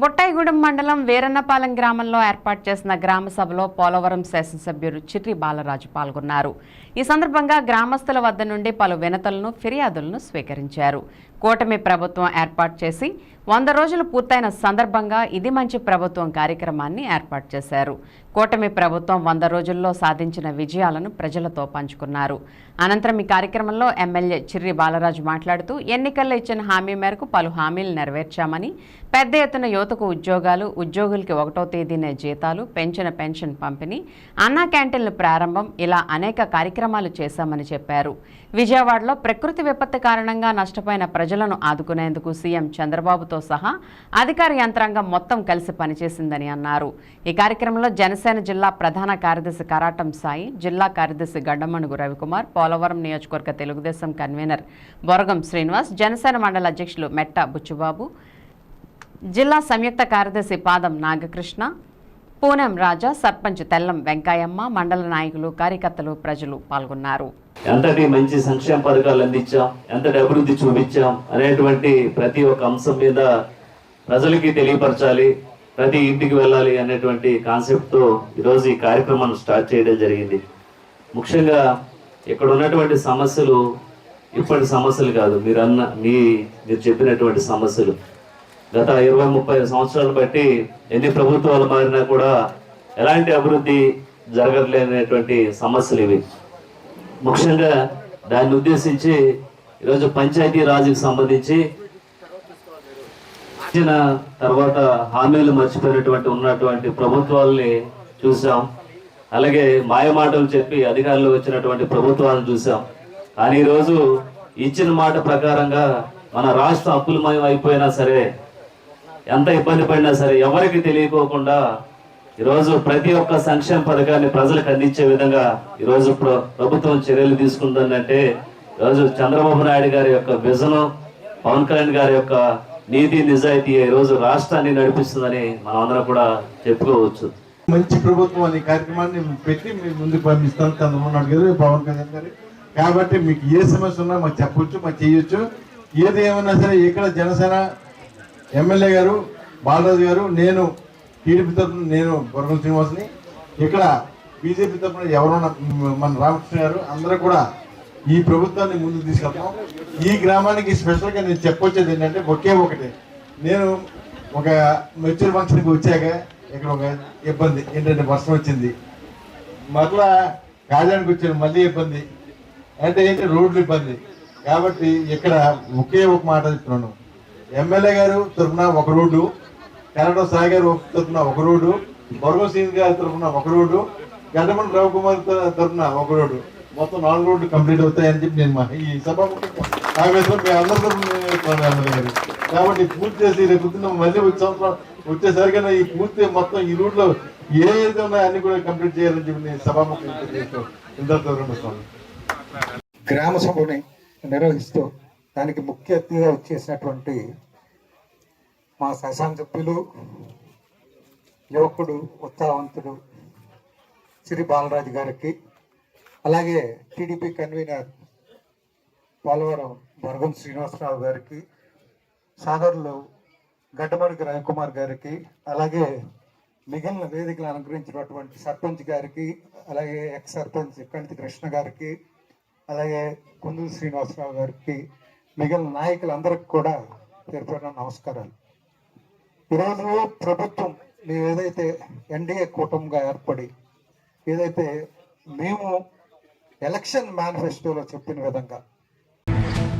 బొట్టాయిగూడెం మండలం వీరన్నపాలెం గ్రామంలో ఏర్పాటు చేసిన గ్రామ సభలో పోలవరం శాసనసభ్యులు చిట్రి బాలరాజు పాల్గొన్నారు. ఈ సందర్భంగా గ్రామస్తుల వద్ద నుండి పలు వినతలను ఫిర్యాదులను స్వీకరించారు. కూటమి ప్రభుత్వం ఏర్పాటు చేసి వంద రోజులు పూర్తయిన సందర్భంగా ఇది మంచి ప్రభుత్వం కార్యక్రమాన్ని ఏర్పాటు చేశారు. కూటమి ప్రభుత్వం వంద రోజుల్లో సాధించిన విజయాలను ప్రజలతో పంచుకున్నారు. అనంతరం ఈ కార్యక్రమంలో ఎమ్మెల్యే చిర్రి బాలరాజు మాట్లాడుతూ ఎన్నికల్లో ఇచ్చిన హామీ మేరకు పలు హామీలు నెరవేర్చామని పెద్ద ఎత్తున యువతకు ఉద్యోగాలు ఉద్యోగులకి ఒకటో తేదీనే జీతాలు పెంచిన పెన్షన్ పంపిణీ అన్నా క్యాంటీన్లు ప్రారంభం ఇలా అనేక కార్యక్రమాలు చేశామని చెప్పారు. విజయవాడలో ప్రకృతి విపత్తు కారణంగా నష్టపోయిన ప్రజలను ఆదుకునేందుకు సీఎం చంద్రబాబుతో సహా అధికార యంత్రాంగం మొత్తం కలిసి పనిచేసిందని అన్నారు. ఈ కార్యక్రమంలో జనసేన జిల్లా ప్రధాన కార్యదర్శి కరాటం సాయి జిల్లా కార్యదర్శి గడ్డమణుగు రవికుమార్ పోలవరం నియోజకవర్గ తెలుగుదేశం కన్వీనర్ బొరగం శ్రీనివాస్ జనసేన మండల అధ్యక్షులు మెట్ట బుచ్చుబాబు జిల్లా సంయుక్త కార్యదర్శి పాదం నాగకృష్ణ పూనం రాజా సర్పంచ్ తెల్లం వెంకాయమ్మ మండల నాయకులు కార్యకర్తలు ప్రజలు పాల్గొన్నారు. ఎంతటి మంచి సంక్షేమ పథకాలు అందించాం ఎంతటి అభివృద్ధి చూపించాం అనేటువంటి ప్రతి ఒక్క అంశం మీద ప్రజలకి తెలియపరచాలి ప్రతి ఇంటికి వెళ్ళాలి అనేటువంటి కాన్సెప్ట్తో ఈరోజు ఈ కార్యక్రమాన్ని స్టార్ట్ చేయడం జరిగింది. ముఖ్యంగా ఇక్కడ ఉన్నటువంటి సమస్యలు ఇప్పటి సమస్యలు కాదు. మీరు అన్న మీ మీరు చెప్పినటువంటి సమస్యలు. గత ఇరవై ముప్పై సంవత్సరాలు బట్టి ఎన్ని ప్రభుత్వాలు మారినా కూడా ఎలాంటి అభివృద్ధి జరగలేనటువంటి సమస్యలు ఇవి. ముఖ్యంగా దాన్ని ఉద్దేశించి ఈరోజు పంచాయతీ రాజుకి సంబంధించి తర్వాత హామీలు మర్చిపోయినటువంటి ఉన్నటువంటి ప్రభుత్వాలని చూసాం అలాగే మాయమాటలు చెప్పి అధికారులు వచ్చినటువంటి ప్రభుత్వాలను చూసాం. కానీ ఈరోజు ఇచ్చిన మాట ప్రకారంగా మన రాష్ట్రం అప్పులమయం అయిపోయినా సరే ఎంత ఇబ్బంది పడినా సరే ఎవరికి తెలియకోకుండా ఈరోజు ప్రతి ఒక్క సంక్షేమ పథకాన్ని ప్రజలకు అందించే విధంగా ఈరోజు ప్రభుత్వం చర్యలు తీసుకుంటుందంటే ఈరోజు చంద్రబాబు నాయుడు గారి యొక్క విజను పవన్ కళ్యాణ్ గారి యొక్క నీతి నిజాయితీ ఈరోజు రోజు రాష్ట్రాన్ని నడిపిస్తుందని మనం అందరం కూడా చెప్పుకోవచ్చు. మంచి ప్రభుత్వం అనే కార్యక్రమాన్ని పెట్టి మీ ముందుకు పంపిస్తాను చంద్రబాబు నాయుడు గారు పవన్ కళ్యాణ్ గారు. కాబట్టి మీకు ఏ సమస్య ఉన్నా మాకు చెప్పొచ్చు మాకు చేయొచ్చు. ఏది ఏమన్నా సరే ఇక్కడ జనసేన ఎమ్మెల్యే గారు బాలరాజు గారు నేను టీడీపీ తరఫున నేను బొరగం శ్రీనివాస్ని. ఇక్కడ బీజేపీ తరఫున ఎవరున్నా మన రామకృష్ణ గారు అందరూ కూడా ఈ ప్రభుత్వాన్ని ముందుకు తీసుకెళ్తాం. ఈ గ్రామానికి స్పెషల్గా నేను చెప్పొచ్చేది ఏంటంటే ఒకే ఒకటి. నేను ఒక మెచ్యూర్ ఫంక్షన్కి వచ్చాక ఇక్కడ ఒక ఇబ్బంది. ఏంటంటే వర్షం వచ్చింది. మరలా కాజానికి వచ్చిన మళ్ళీ ఇబ్బంది. అంటే ఏంటి? రోడ్లు ఇబ్బంది. కాబట్టి ఇక్కడ ఒకే ఒక మాట చెప్తున్నాను. ఎమ్మెల్యే గారు తరఫున ఒక రోడ్డు కన్నడ సాయి గారు తరఫున ఒక రోడ్డు బరువు సీన్ గారి తరఫున ఒక రోడ్డు గడ్డమణి రవికుమార్ త- తరఫున ఒక రోడ్డు. మొత్తం నాలుగు రోడ్లు కంప్లీట్ అవుతాయని చెప్పి నేను మా- ఈ సభ కాంగ్రెస్ అందరి తరఫున ఎమ్మెల్యే గారు. కాబట్టి పూర్తి చేసి రేపు మళ్ళీ వచ్చే సంవత్సరం వచ్చేసరికైనా ఈ పూర్తి మొత్తం ఈ రూట్లో ఏది ఉన్నాయో అన్ని కూడా కంప్లీట్ చేయాలని చెప్పి నేను సభాముఖం గ్రామ సభని నిర్వహిస్తూ దానికి ముఖ్య అతిథిగా వచ్చేసినటువంటి మా శాసనసభ్యులు యువకుడు ఉత్సాహవంతుడు శ్రీ బాలరాజు గారికి అలాగే టీడీపీ కన్వీనర్ పోలవరం భరగం శ్రీనివాసరావు గారికి సాగర్లో గడ్డమరుగు రవికుమార్ గారికి అలాగే మిగిలిన వేదికలు అనుగ్రహించినటువంటి సర్పంచ్ గారికి అలాగే ఎక్స్ సర్పంచ్ కణితి కృష్ణ గారికి అలాగే కుందూరు శ్రీనివాసరావు గారికి మిగిలిన నాయకులందరికీ కూడా పేరు నమస్కారాలు. ఈరోజు ప్రభుత్వం మేము ఏదైతే ఎన్డీఏ కూటమిగా ఏర్పడి ఏదైతే మేము ఎలక్షన్ మేనిఫెస్టోలో చెప్పిన విధంగా